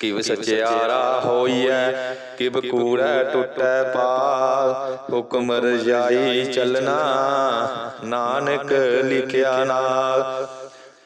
ਕਿਵ ਸਚਿਆਰਾ ਹੋਈਐ ਕਿਵ ਕੂੜੈ ਟੁੱਟੈ ਪਾ ਹੁਕਮ ਰਜਾਈ ਚੱਲਣਾ ਨਾਨਕ ਲਿਖਿਆ ਨਾਲ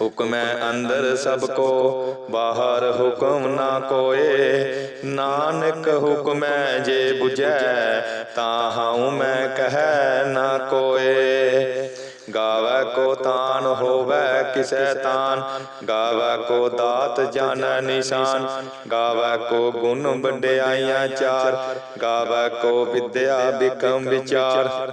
ਹੁਕਮੈ ਅੰਦਰ ਸਭ ਕੋ, ਬਾਹਰ ਹੁਕਮ ਨਾ ਕੋਏ। ਨਾਨਕ ਹੁਕਮੈ ਜੇ 부ਜੈ ਤਾਂ ਹਉ ਮੈਂ ਕਹੈ ਨਾ ਕੋਏ। ਗਾਵੈ ਕੋ ਤਾਨ ਹੋਵੈ ਕਿਸੈ ਤਾਨ, ਗਾਵੈ ਕੋ ਦਾਤ ਜਾਣੈ ਨਿਸ਼ਾਨ। ਗਾਵੈ ਕੋ ਗੁਣ ਵਡਿਆਈਆਂ ਚਾਰ, ਗਾਵੈ ਕੋ ਵਿਦਿਆ ਬਿਕਮ ਵਿਚਾਰ।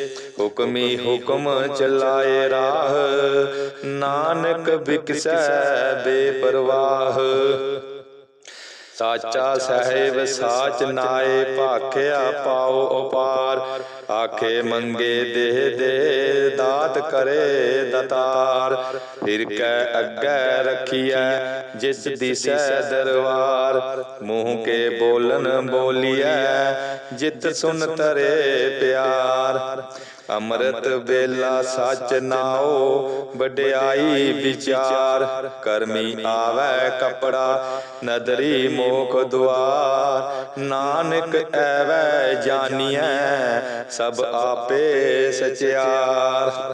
ਹੁਕਮੀ ਹੁਕਮ ਚਲਾਏ ਰਾਹ। ਨਾਨਕ ਵਿਕਸੈ ਬੇਪਰਵਾਹ। ਸਾਚਾ ਸਹਿਬ ਸਾਚ ਨਾਏ ਭਾਖਿਆ ਪਾਉ ਉਪਾਰ। ਆਖੇ ਮੰਗੇ ਦੇ ਦੇ ਦਾਤ ਕਰੇ ਦਤਾਰ। ਫਿਰ ਕੈ ਅੱਗੇ ਰਖੀਐ ਜਿਸ ਦਿਸੈ ਦਰਬਾਰ। ਮੂੰਹ ਕੇ ਬੋਲਨ ਬੋਲੀਐ ਜਿਤ ਸੁਨ ਤਰੇ ਪਿਆਰ। ਅੰਮ੍ਰਿਤ ਵੇਲਾ ਸੱਚ ਨਾਓ ਵਡਿਆਈ ਵਿਚਾਰ, ਕਰਮੀ ਆਵੈ ਕਪੜਾ, ਨਦਰੀ ਮੋਖ ਦੁਆਰ, ਨਾਨਕ ਐਵੈ ਜਾਣੀਐ ਸਭ ਆਪੇ ਸਚਿਆਰ।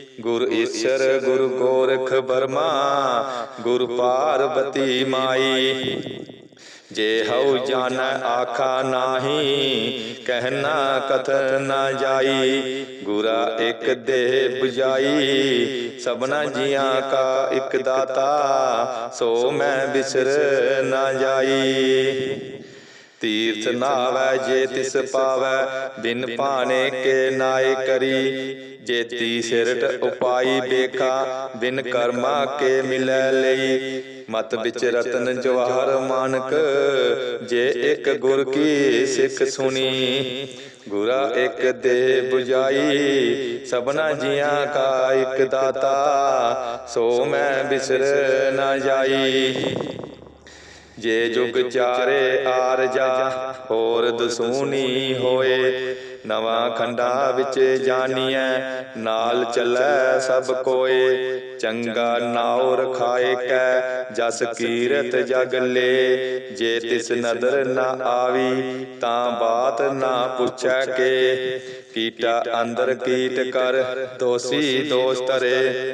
ਗੁਰ ਈਸ਼ਰ ਗੁਰ ਗੋਰਖ ਬਰਮਾ ਗੁਰ ਪਾਰਬਤੀ ਮਾਈ। ਜੇ ਹਉ ਜਾਣੈ ਆਖਾ ਨਾਹੀ ਕਹਿਣਾ ਕਥ ਨਾ ਜਾਈ। ਗੁਰਾ ਇੱਕ ਦੇ 부ਜਾਈ ਸਭਨਾ ਜੀਆਂ ਕਾ ਇੱਕ ਦਾਤਾ। ਸੋ ਮੈਂ ਬਿਸਰ ਨਾ ਜਾਈ। ਤੀਰਥ ਨਾਵੈ ਜੇ ਤਿਸ ਪਾਵੈ। ਬਿਨ ਭਾਣੇ ਕੇ ਨਾਏ ਕਰੀ। ਜੇਤੀ ਸਿਰਟ ਉਪਾਈ ਬੇਖਾ ਬਿਨ ਕਰਮਾ ਕੇ ਮਿਲੈ ਲਈ। ਮਤ ਵਿੱਚ ਰਤਨ ਜਵਾਹਰ ਮਾਨਕ ਜੇ ਇੱਕ ਗੁਰ ਕੀ ਸਿੱਖ ਸੁਣੀ। ਗੁਰਾ ਇੱਕ ਦੇ 부ਜਾਈ ਸਭਨਾ ਜੀਆਂ ਕਾ ਇੱਕ ਦਾਤਾ। ਸੋ ਮੈਂ ਬਿਸਰ ਨਾ ਜਾਈ। ਜੇ ਜੁਗ ਚਾਰੇ ਆਰਜਾ ਹੋਰ ਦਸੂਨੀ ਹੋਏ। ਨਵਾਂ ਖੰਡਾ ਵਿੱਚ ਜਾਣੀਐ ਨਾਲ ਚੱਲੈ ਸਭ ਕੋਏ। ਚੰਗਾ ਨਾਉ ਰਖਾਏ ਕੈ, ਜਸ ਕੀਰਤ ਜਗ ਲੇ। ਜੇ ਤਿਸ ਨਦਰ ਨਾ ਆਵੀ, ਤਾਂ ਬਾਤ ਨਾ ਪੁੱਛੈ ਕੇ। ਕੀਟਾ ਅੰਦਰ ਕੀਟ ਕਰ, ਦੋਸੀ ਦੋਸ ਤਰੇ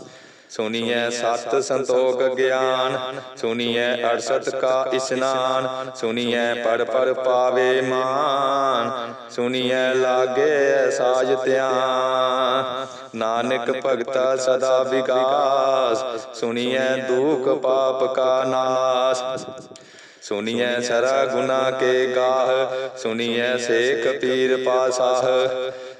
ਸੁਨੀਐ ਸਤ ਸੰਤੋਖ ਗਿਆਨ ਸੁਨੀਐ ਅਰਸਤ ਕਾ ਇਸਨਾਨ ਸੁਨੀਐ ਪੜ ਪੜ ਪਾਵੇ ਮਾਨ ਸੁਨੀਐ ਲਾਗੇ ਸਾਜ ਧਿਆਨ ਨਾਨਕ ਭਗਤਾ ਸਦਾ ਵਿਗਾਸ ਸੁਨੀਐ ਦੁਖ ਪਾਪ ਕਾ ਨਾਸ ਸੁਨੀਐ ਸਰਾ ਗੁਨਾ ਕੇ ਗਾਹ ਸੁਨੀਐ ਸੇਖ ਪੀਰ ਪਾਸਾਹ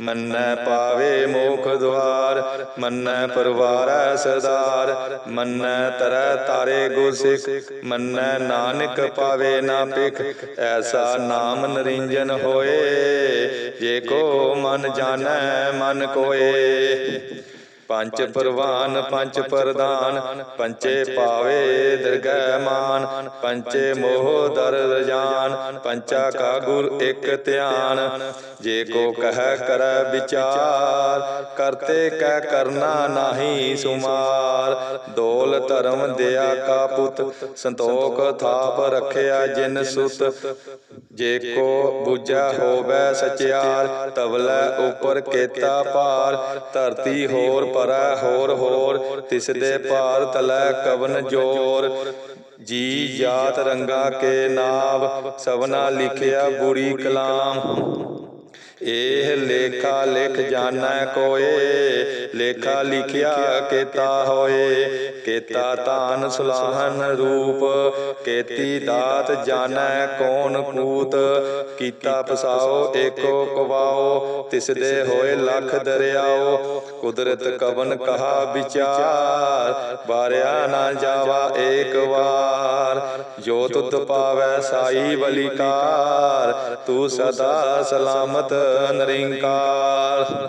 ਮੰਨੈ ਪਾਵੇ ਮੋਖ ਦੁਆਰ, ਮੰਨੈ ਪਰਵਾਰੈ ਸਰਦਾਰ, ਮੰਨੈ ਤਰੈ ਤਾਰੇ ਗੁਰਸਿੱਖ ਮੰਨੈ ਨਾਨਕ ਪਾਵੇ ਨਾ ਪਿਖ ਐਸਾ ਨਾਮ ਨਰਿੰਜਨ ਹੋਏ, ਜੇ ਕੋ ਮਨ ਜਾਣੈ ਮਨ ਕੋਏ। ਪੰਜ ਪਰਵਾਨ ਪੰਜ ਪ੍ਰਦਾਨ ਪੰਚੇ ਪਾਵੇ ਦਰਗਹਿ ਮਾਨ ਪੰਚੇ ਮੋਹ ਦਰ ਰਜਾਨ ਪੰਚਾ ਕਾ ਗੁਰ ਇੱਕ ਧਿਆਨ। ਜੇ ਕੋ ਕਹਿ ਕਰੈ ਵਿਚਾਰ ਕਰਤੇ ਕਹਿ ਕਰਨਾ ਨਾਹੀ ਸੁਮਾਰ। ਦੋਲ ਧਰਮ ਦਿਆ ਕਾ ਪੁੱਤ ਸੰਤੋਖ ਥਾਪ ਰਖਿਆ ਜਿਨ ਸੁਤ। ਜੇ ਕੋ ਬੁਝਾ ਹੋਵੇ ਸਚਿਆਰ ਤਵਲੇ ਉਪਰ ਕੇਤਾ ਪਾਰ ਧਰਤੀ ਹੋਰ ਪਰੈ ਹੋਰ ਹੋਰ ਤਿਸ ਦੇ ਪਾਰ ਤਲੈ ਕਵਨ ਜੋਰ। ਜੀ ਜਾਤ ਰੰਗਾ ਕੇ ਨਾਮ ਸਭਨਾ ਲਿਖਿਆ ਬੁਰੀ ਕਲਾਮ। ਇਹ ਲੇਖਾ ਲਿਖ ਜਾਣੈ ਕੋਏ, ਲੇਖਾ ਲਿਖਿਆ ਕੇਤਾ ਹੋਏ। ਕੇਤਾ ਤਾਨ ਸੁਲਾਹਨ ਰੂਪ, ਕੇਤੀ ਦਾਤ ਜਾਣੈ ਕੌਣ ਕੂਤ ਕੀਤਾ ਪਸਾਓ ਏਕੋ ਕਵਾਓ ਤਿਸ ਦੇ ਹੋਏ ਲੱਖ ਦਰਿਆਓ। ਕੁਦਰਤ ਕਵਨ ਕਹਾ ਵਿਚਾਰ? ਬਾਰਿਆ ਨਾ ਜਾਵਾ ਏਕ ਵਾਰ। ਜੋ ਤੁਧ ਪਾਵੈ ਸਾਈ ਬਲਿਕਾਰ, ਤੂੰ ਸਦਾ ਸਲਾਮਤ ਨਿਰੰਕਾਰ।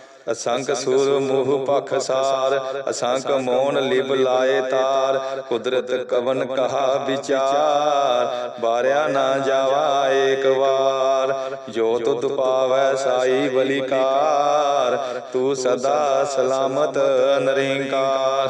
ਅਸੰਖ ਸੁਰ ਮੋਹ ਪਖ ਸਾਰ ਅਸੰਖ ਮੋਨ ਲਿਬ ਲਾਏ ਤਾਰ ਕੁਦਰਤ ਕਵਨ ਕਹਾ ਵਿਚਾਰ ਬਾਰਿਆ ਨਾ ਜਾਵਾ ਏਕ ਵਾਰ ਜੋ ਤੁਧ ਪਾਵੈ ਸਾਈ ਬਲਿਕਾਰ ਤੂੰ ਸਦਾ ਸਲਾਮਤ ਨਰਿੰਕਾਰ।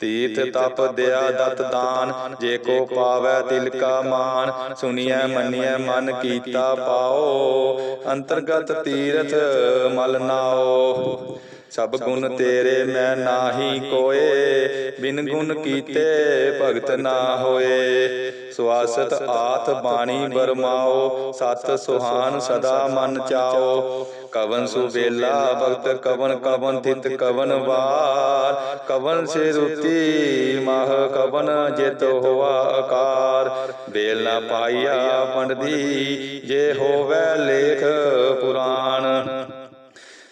ਤੀਰਥ ਤਪ ਦਇਆ ਦਤ ਦਾਨ, ਜੇ ਕੋ ਪਾਵੈ ਤਿਲ ਕਾ ਮਾਨ ਸੁਣੀਐ ਮੰਨੀਐ ਮਨ ਕੀਤਾ ਪਾਓ, ਅੰਤਰਗਤ ਤੀਰਥ ਮਲ ਨਾਓ। ਸਭ ਗੁਣ ਤੇਰੇ ਮੈਂ ਨਾਹੀ ਕੋਏ। ਬਿਨ ਗੁਣ ਕੀਤੇ ਭਗਤ ਨਾ ਹੋਏ। ਸਵਾਸਤ ਆਥ ਬਾਣੀ ਬਰਮਾਓ ਸਤ ਸੁਹਾਨ ਸਦਾ ਮਨ ਚਾਓ। ਕਵਨ ਸੁਬੇਲਾ ਭਗਤ ਕਵਨ ਕਵਨ ਤਿਤ ਕਵਨ ਵਾਰ। ਕਵਨ ਸੇ ਰੁਤੀ ਮਾਹ ਕਵਨ ਜਿਤ ਹੋਆ ਆਕਾਰ। ਬੇਲ ਨਾ ਪਾਈਆ ਪੰਡਦੀ ਜੇ। ਹੋਵੇ ਲੇਖ ਪੁਰਾਣ।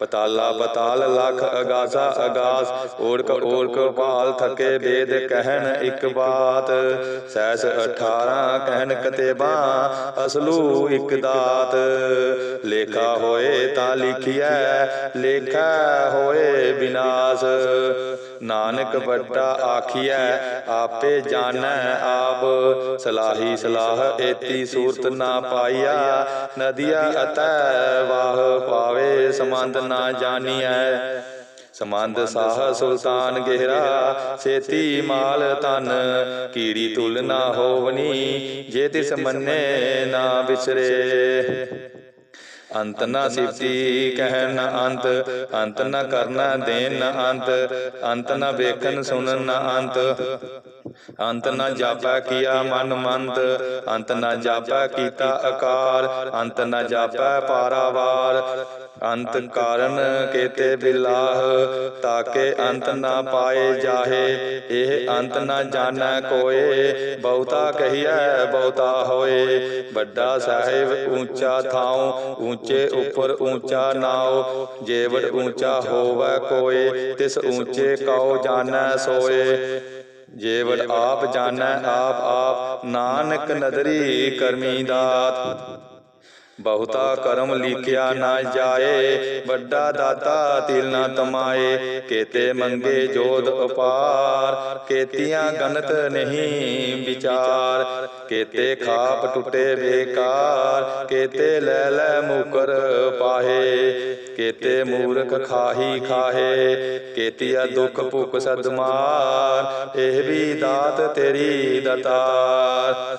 ਪਤਾਲਾ ਪਤਾਲ ਲਖ ਅਗਾਸਾ ਅਗਾਸ ਓੜਕ ਓੜਕ ਪਾਲ ਥਕੇ ਵੇਦ ਕਹਿਣ ਇੱਕ ਬਾਤ। ਸੈਸ 18 ਕਹਿਣ ਕਤੇਬਾ, ਅਸਲੂ ਇੱਕ ਦਾਤ। ਲੇਖਾ ਹੋਏ ਤਾਂ ਲਿਖਿਐ, ਲੇਖਾ ਹੋਏ ਵਿਨਾਸ਼ ਨਾਨਕ ਵੱਡਾ ਆਖੀਐ, ਆਪੇ ਜਾਣੈ ਆਪ। ਸਲਾਹੀ ਸਲਾਹ ਏਤੀ ਸੂਰਤ ਨਾ ਪਾਈਆ, ਨਦੀਆ ਅਤੈ ਵਾਹ ਪਾਵੇ ਸਮੰਦ ਨਾ ਜਾਣੀਐ। ਸਮੰਦ ਸਾਹ ਸੁਲਤਾਨ ਗਹਿਰਾ ਸੇਤੀ ਮਾਲ ਤਨ ਕੀੜੀ ਤੁਲ ਨਾ ਹੋਵਨੀ, ਜੇ ਤਿਸ ਮੰਨੇ ਨਾ ਵਿਸਰੇ ਅੰਤ ਨਾ ਸਿਫਤੀ ਕਹਿਣ ਨਾ ਅੰਤ ਅੰਤ ਨਾ ਕਰਨਾ ਦੇਨ ਨਾ ਅੰਤ ਅੰਤ ਨਾ ਵੇਖਣ ਸੁਣਨ ਨਾ ਅੰਤ। ਅੰਤ ਨਾ ਜਾਪੈ ਕੀਆ ਮਨ ਮੰਤ ਅੰਤ ਨਾ ਜਾਪੈ ਕੀਤਾ ਆਕਾਰ ਅੰਤ ਨਾ ਜਾਪੈ ਪਾਰਾਵਾਰ। ਅੰਤ ਕਾਰਨ ਕੇਤੇ ਬਿਲਾਹ ਤਾਕੇ ਅੰਤ ਨਾ ਪਾਏ ਜਾਹੇ। ਇਹ ਅੰਤ ਨਾ ਜਾਣੈ ਕੋਏ ਬਹੁਤਾ ਕਹੀਐ ਬਹੁਤਾ ਹੋਏ। ਵੱਡਾ ਸਾਹਿਬ ਉੱਚਾ ਥਾਉ ਉੱਚੇ ਉੱਪਰ ਉੱਚਾ ਨਾਉ। ਜੇਵੜ ਉੱਚਾ ਹੋਵੈ ਕੋਏ ਤਿਸ ਉੱਚੇ ਕਉ ਜਾਣੈ ਸੋਏ। ਜੇਵੜ ਆਪ ਜਾਣੈ ਆਪ ਆਪ ਨਾਨਕ ਨਦਰੀ ਕਰਮੀ ਦਾਤ। ਬਹੁਤਾ ਕਰਮ ਲਿਖਿਆ ਨਾ ਜਾਏ ਵੱਡਾ ਦਾਤਾ ਤਿਲ ਨਾ ਤਮਾਏ। ਕੇਤੇ ਮੰਗੇ ਜੋਦ ਅਪਾਰ ਕੇਤੀਆਂ ਗਨਤ ਨਹੀਂ ਵਿਚਾਰ। ਕੇਤੇ ਖਾਪ ਟੁੱਟੇ ਬੇਕਾਰ। ਕੇਤੇ ਲੈ ਲੈ ਮੁਕਰ ਪਾਹੇ। ਕੇਤੇ ਮੂਰਖ ਖਾਹੀ ਖਾਹੇ ਕੇਤੀਆ ਦੁਖ ਭੁਖ ਸਦਮਾਰ। ਇਹ ਵੀ ਦਾਤ ਤੇਰੀ ਦਤਾਰ।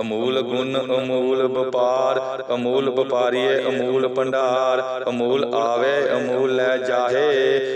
ਅਮੂਲ ਗੁਣ ਅਮੂਲ ਵਪਾਰ ਅਮੂਲ ਵਪਾਰੀਏ ਅਮੂਲ ਭੰਡਾਰ ਅਮੂਲ ਆਵੇ ਅਮੂਲ ਲੈ ਜਾਹੇ।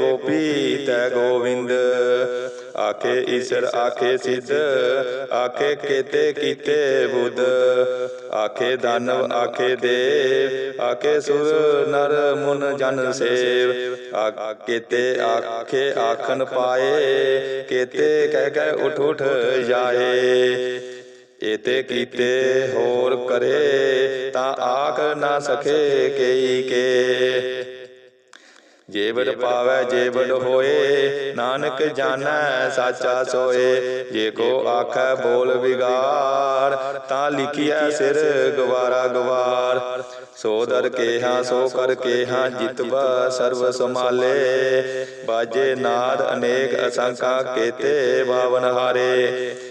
ਗੋਪੀ ਤੈ ਗੋਵਿੰਦ। ਆਖੇ ਈਸ਼ਰ, ਆਖੇ ਸਿੱਧ, ਆਖੇ ਕੇਤੇ ਕੀਤੇ ਬੁੱਧ। ਆਖੇ ਦਾਨਵ, ਆਖੇ ਦੇਵ, ਆਖੇ ਸੁਰ ਨਰ ਮੁਨ ਜਨ ਸੇਵ। ਆ- ਕੇਤੇ ਆਖੇ ਆਖਨ ਪਾਏ, ਕੇਤੇ ਕਹਿ ਕਹਿ ਉਠ ਉਠ ਜਾਏ। ਏਤੇ ਕੀਤੇ ਹੋਰ ਕਰੇ, ਤਾਂ ਆਖ ਨਾ ਸਕੇ ਕਈ ਕੇ। ਜੇਵੜ ਪਾਵੈ ਜੇਵੜ ਹੋਏ, ਨਾਨਕ ਜਾਣੈ, ਸਾਚਾ ਸੋਏ। ਜੇ ਕੋ ਆਖੈ ਬੋਲ ਵਿਗਾਰ ਤਾਂ ਲਿਖਿਆ ਸਿਰ ਗਵਾਰਾ ਗਵਾਰ। ਸੋ ਦਰ ਕੇਹਾ, ਸੋ ਕਰ ਕੇਹਾ, ਜਿਤਵਾ ਸਰਬ ਸਮਾਲੇ ਬਾਜੇ ਨਾਦ ਅਨੇਕ ਅਸੰਖਾ ਕੇਤੇ ਬਾਵਨ ਹਾਰੇ।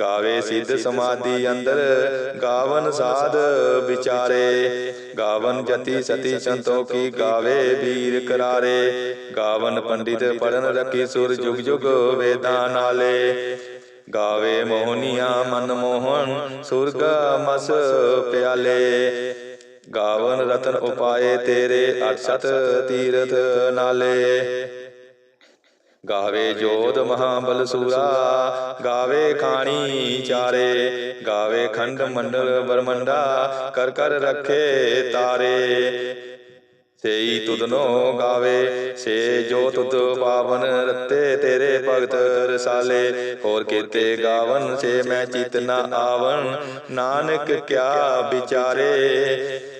ਗਾਵੇ ਸਿੱਧ ਸਮਾਧੀ ਅੰਦਰ ਗਾਵਨ ਸਾਧ ਵਿਚਾਰੇ। ਗਾਵਨ ਜਤੀ ਸਤੀ ਸੰਤੋਖੀ ਗਾਵੇ ਵੀਰ ਕਰਾਰੇ। ਗਾਵਨ ਪੰਡਿਤ ਪੜਨ ਰਖੀ ਸੁਰ ਜੁਗ ਜੁਗ ਵੇਦਾਂ ਨਾਲੇ। ਗਾਵੇ ਮੋਹਨੀਆਂ ਮਨ ਮੋਹਨ ਸੁਰਗ ਮਸ ਪਿਆਲੇ। ਗਾਵਨ ਰਤਨ ਉਪਾਏ ਤੇਰੇ ਅਠਸਤ ਤੀਰਥ ਨਾਲੇ। ਗਾਵੇ ਜੋਧ ਮਹਾਬਲ ਸੂਰਾ, ਗਾਵੇ ਖਾਣੀ ਚਾਰੇ, ਗਾਵੇ ਖੰਡ ਮੰਡਲ ਬਰਮੰਡਾ ਕਰ ਕਰ ਰੱਖੇ ਤਾਰੇ। ਸੇਈ ਤੁਧਨੋ ਗਾਵੇ, ਸੇ ਜੋ ਤੁਧ ਪਾਵਨ ਰਤੇ, ਤੇਰੇ ਭਗਤ ਰਸਾਲੇ। ਹੋਰ ਕੀਤੇ ਗਾਵਨ, ਸੇ ਮੈਂ ਚਿਤ ਨਾ ਆਵਨ ਨਾਨਕ ਕਿਆ ਵਿਚਾਰੇ।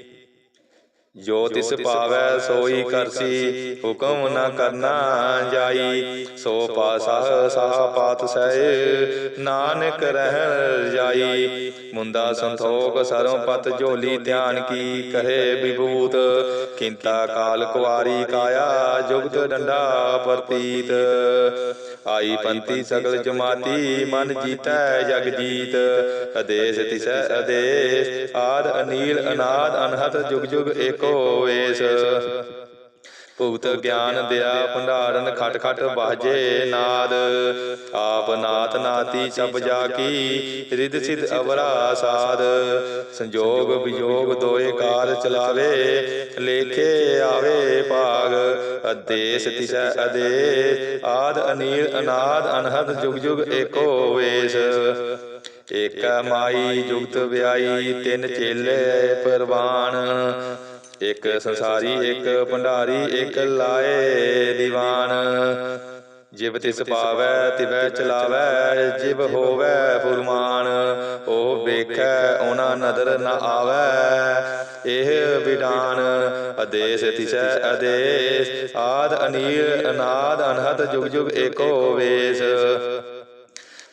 ਜੋ ਤਿਸ ਪਾਵੈ ਸੋਈ ਕਰਸੀ ਹੁਕਮ ਨਾ ਕਰਨਾ ਜਾਈ। ਸੋ ਪਾਸਾ ਸਾਹ ਪਾਤ ਸਹਿ ਨਾਨਕ ਰਹਿ ਜਾਈ। ਮੁੰਦਾ ਸੰਤੋਖ ਸਰੋਂ ਪਤ ਝੋਲੀ ਧਿਆਨ ਕੀ ਕਹੇ ਵਿਭੂਤ। ਕਿੰਤਾ ਕਾਲ ਕੁਆਰੀ ਕਾਇਆ ਜੁਗਤ ਡੰਡਾ ਪ੍ਰਤੀਤ। ਆਈ ਪੰਤੀ ਸਗਲ ਜਮਾਤੀ ਮਨ ਜੀਤੈ ਜਗ ਜੀਤ ਅਦੇਸ ਤਿਸੈ ਅਦੇਸ ਆਦ ਅਨੀਲ ਅਨਾਦ ਅਨਹਤ ਜੁਗ ਜੁਗ ਏਕੋ ਵੇਸ ਭੁਗਤ ਗਿਆਨ ਦਿਆ ਭੰਡਾਰਨ ਖਟ ਖਟ ਬਾਜੇ ਨਾਦ। ਆਪ ਨਾਥ ਨਾਤੀ ਸਭ ਜਾ ਕੀ ਰਿਦ ਸਿਧ ਅਵਰਾ ਸਾਧ। ਸੰਜੋਗ ਵਿਜੋਗ ਦੋਏ ਕਾਰ ਚਲਾਵੇ ਲੇਖੇ ਆਵੇ ਭਾਗ। ਅਦੇਸ ਤਿਸੈ ਅਦੇਸ। ਆਦ ਅਨੀਲ ਅਨਾਦ ਅਨਹਦ ਜੁਗ ਜੁਗ ਏਕੋ ਵੇਸ। ਏਕ ਮਾਈ ਜੁਗਤ ਵਿਆਈ ਤਿੰਨ ਚੇਲੇ ਪਰਵਾਨ। ਇੱਕ ਸੰਸਾਰੀ ਇੱਕ ਭੰਡਾਰੀ ਇੱਕ ਲਾਏ ਦੀਵਾਨ। ਜਿਵ ਤਿਸ ਪਾਵੈ ਤਿਵੈ ਚਲਾਵੈ ਜਿਵ ਹੋਵੈ ਫੁਰਮਾਨ। ਉਹ ਵੇਖੈ ਉਹਨਾਂ ਨਦਰ ਨ ਆਵੈ। ਇਹ ਵਿਡਾਨ। ਅਦੇਸ ਤਿਸੈ ਅਦੇਸ ਆਦ ਅਨੀਲ ਅਨਾਦ ਅਨਹਦ ਜੁਗ ਜੁਗ ਏਕੋ ਵੇਸ।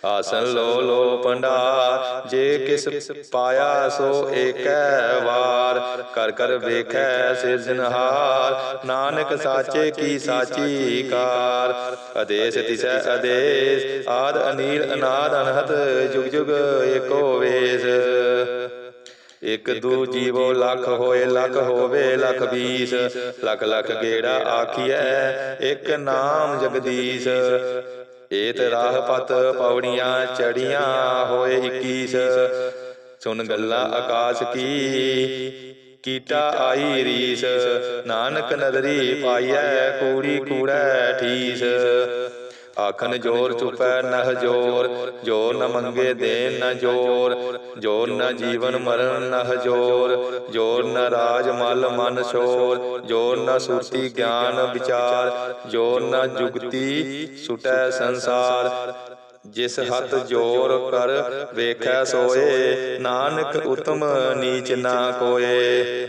ਆਸਨ ਲੋ ਲੋ ਭੰਡਾਰ ਜੇ ਕਿਸ ਪਾਇਆ ਸੋ ਏਕੈ ਵਾਰ। ਕਰ ਕਰ ਵੇਖੈ ਸਿਰਜਨਹਾਰ ਨਾਨਕ ਸਾਚੇ ਕੀ ਸਾਚੀ ਕਾਰ। ਅਦੇਸ ਤਿਸੈ ਅਦੇਸ ਆਦ ਅਨੀਲ ਅਨਾਦ ਅਨਹਤ, ਜੁਗ ਜੁਗ ਏਕੋ ਵੇਸ। ਇਕ ਦੂ ਜੀਵੋ ਲੱਖ ਹੋਏ ਲੱਖ ਹੋਵੇ ਲੱਖ ਵੀਸ ਲੱਖ ਲੱਖ ਗੇੜਾ ਆਖੀਐ, ਇਕ ਨਾਮ ਜਗਦੀਸ਼। ਏਤ ਰਾਹ ਪਤ ਪੌੜੀਆਂ ਚੜੀਆਂ ਹੋਏ 21 ਸੁਨ ਗੱਲਾਂ ਆਕਾਸ਼ ਕੀ, ਕੀਟਾ ਆਈ ਰੀਸ। ਨਾਨਕ ਨਦਰੀ ਪਾਈਐ, ਕੂੜੀ ਕੂੜੈ ਠੀਸ। ਆਖਨ ਜੋਰ ਚੁਪੈ ਨਹ ਜੋਰ ਜੋਰ ਨ ਮੰਗੇ ਦੇਨ ਨ ਜੋਰ ਜੋਰ ਨ ਜੀਵਨ ਮਰਨ ਨਹ ਜੋਰ ਜੋਰ ਨ ਰਾਜ ਮਲ ਮਨ ਸ਼ੋਰ ਜੋਰ ਨ ਸੁਰਤੀ ਗਿਆਨ ਵਿਚਾਰ ਜੋਰ ਨ ਜੁਗਤੀ ਸੁਟੈ ਸੰਸਾਰ। ਜਿਸ ਹੱਥ ਜੋਰ ਕਰ ਵੇਖੈ ਸੋਏ। ਨਾਨਕ ਉਤਮ ਨੀਚ ਨਾ ਕੋਏ।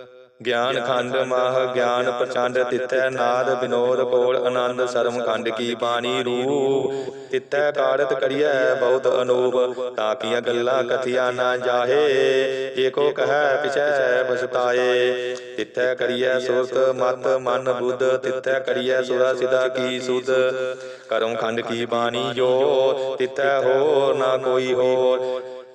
ਗਿਆਨ ਖੰਡ ਮਾਹ ਗਿਆਨ ਪ੍ਰਚੰਡ ਤਿੱਥੈ ਨਾਦ ਬਿਨੋਦ ਕੋਲ ਆਨੰਦ ਸਰਮ ਖੰਡ ਕੀ ਬਾਣੀ ਰੂਪ। ਤਿਤੈ ਕਾੜਤ ਕਰੀਐ ਬਹੁਤ ਅਨੂਪ ਤਾਕੀਆਂ ਗੱਲਾਂ ਕਥੀਆਂ ਨਾ ਜਾਹੇ। ਏਕੋ ਕਹੈ ਪਿਛੈ ਬਸਤਾਏ, ਤਿੱਥੈ ਕਰੀਐ ਸੁਰਤ ਮਤ ਮਨ ਬੁੱਧ, ਤਿੱਥੈ ਕਰੀਐ ਸੁਰਾ ਸਿਦਾ ਕੀ ਸੁਧ। ਕਰਮ ਖੰਡ ਕੀ ਬਾਣੀ ਜੋ ਤਿੱਥੈ ਹੋਰ ਨਾ ਕੋਈ ਹੋਰ।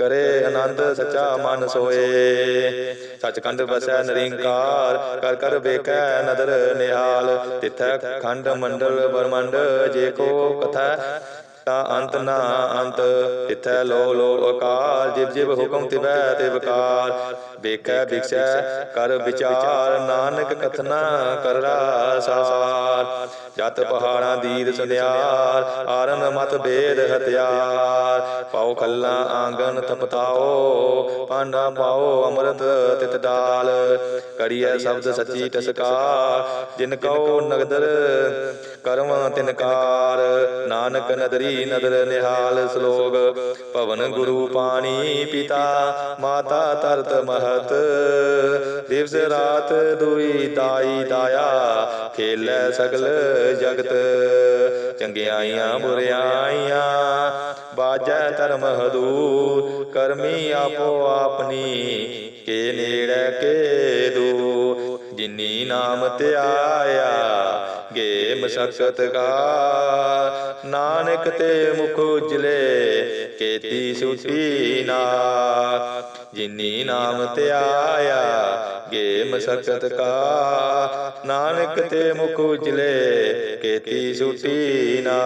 ਕਰੇ ਆਨੰਦ ਸੱਚਾ ਮਨ ਸੋਏ। ਸਚਖੰਡ ਵਸੈ ਨਿਰੰਕਾਰ ਕਰ ਕਰ ਵੇਖੈ ਨਦਰ ਨਿਹਾਲ। ਤਿਥੈ ਖੰਡ ਮੰਡਲ ਬਰਮੰਡ ਜੇ ਕੋ ਕਥਾ ਤਾ ਅੰਤ ਨਾ ਅੰਤ ਤਿਥੈ ਲੋ ਲੋ ਅਕਾਲ ਜਿਵ ਜਿਵ ਹੁਕਮ ਤਿਵੈ ਤਿਵਕਾਰ ਵੇਖੈ ਵਿਖਸੈ ਕਰ ਵਿਚਾਰ ਨਾਨਕ ਕਥਨਾ ਕਰਰਾ ਸਾਰ। ਜਤ ਪਹਾੜਾਂ ਦੀਦ ਸੁਨਿਆਰ ਆਰਨ ਮਤ ਬੇਦ ਹਥਿਆਰ। ਪਾਉ ਖੱਲਾ ਆਂਗਨ ਤਪਤਾਓ ਪਾਂਡਾ ਪਾਓ ਅੰਮ੍ਰਿਤ ਤਿਤ ਡਾਲ ਕਰੀਐ ਸ਼ਬਦ ਸੱਚੀ ਟਸਕਾਰ। ਜਿਨ ਕਉ ਨਗਦਰ ਕਰਮ ਤਿਨਕਾਰ ਨਾਨਕ ਨਦਰੀ ਨਦਰ ਨਿਹਾਲ ਸਲੋਗ। ਭਵਨ ਗੁਰੂ ਪਾਣੀ ਪਿਤਾ। ਮਾਤਾ ਤਰਤ ਮਹਤ ਦਿਵਸ ਰਾਤ ਦੁਈ ਦਾਈ ਦਾਇਆ, ਖੇਲੇ ਸਗਲ ਜਗਤ। ਚੰਗਿਆਈਆਂ ਬੁਰਿਆਈਆਂ ਬਾਜੈ ਧਰਮ ਹਦੂਰ। ਕਰਮੀ ਆਪੋ ਆਪਣੀ, ਕੇ ਨੇੜੇ, ਕੇ ਦੂਰ। ਜਿਨੀ ਨਾਮ ਧਿਆਇਆ ਮਸਕਤ ਕਾ ਨਾਨਕ ਤੇ ਮੁਖ ਉਜਲੇ, ਕੇਤੀ ਸੁਟੀ ਨਾ ਜਿਨੀ ਨਾਮ ਤੇ ਆਇਆ ਗੇ ਮਸਕਤ ਕਾ ਨਾਨਕ ਤੇ ਮੁਖ ਉਜਲੇ, ਕੇਤੀ ਸੁਟੀ ਨਾ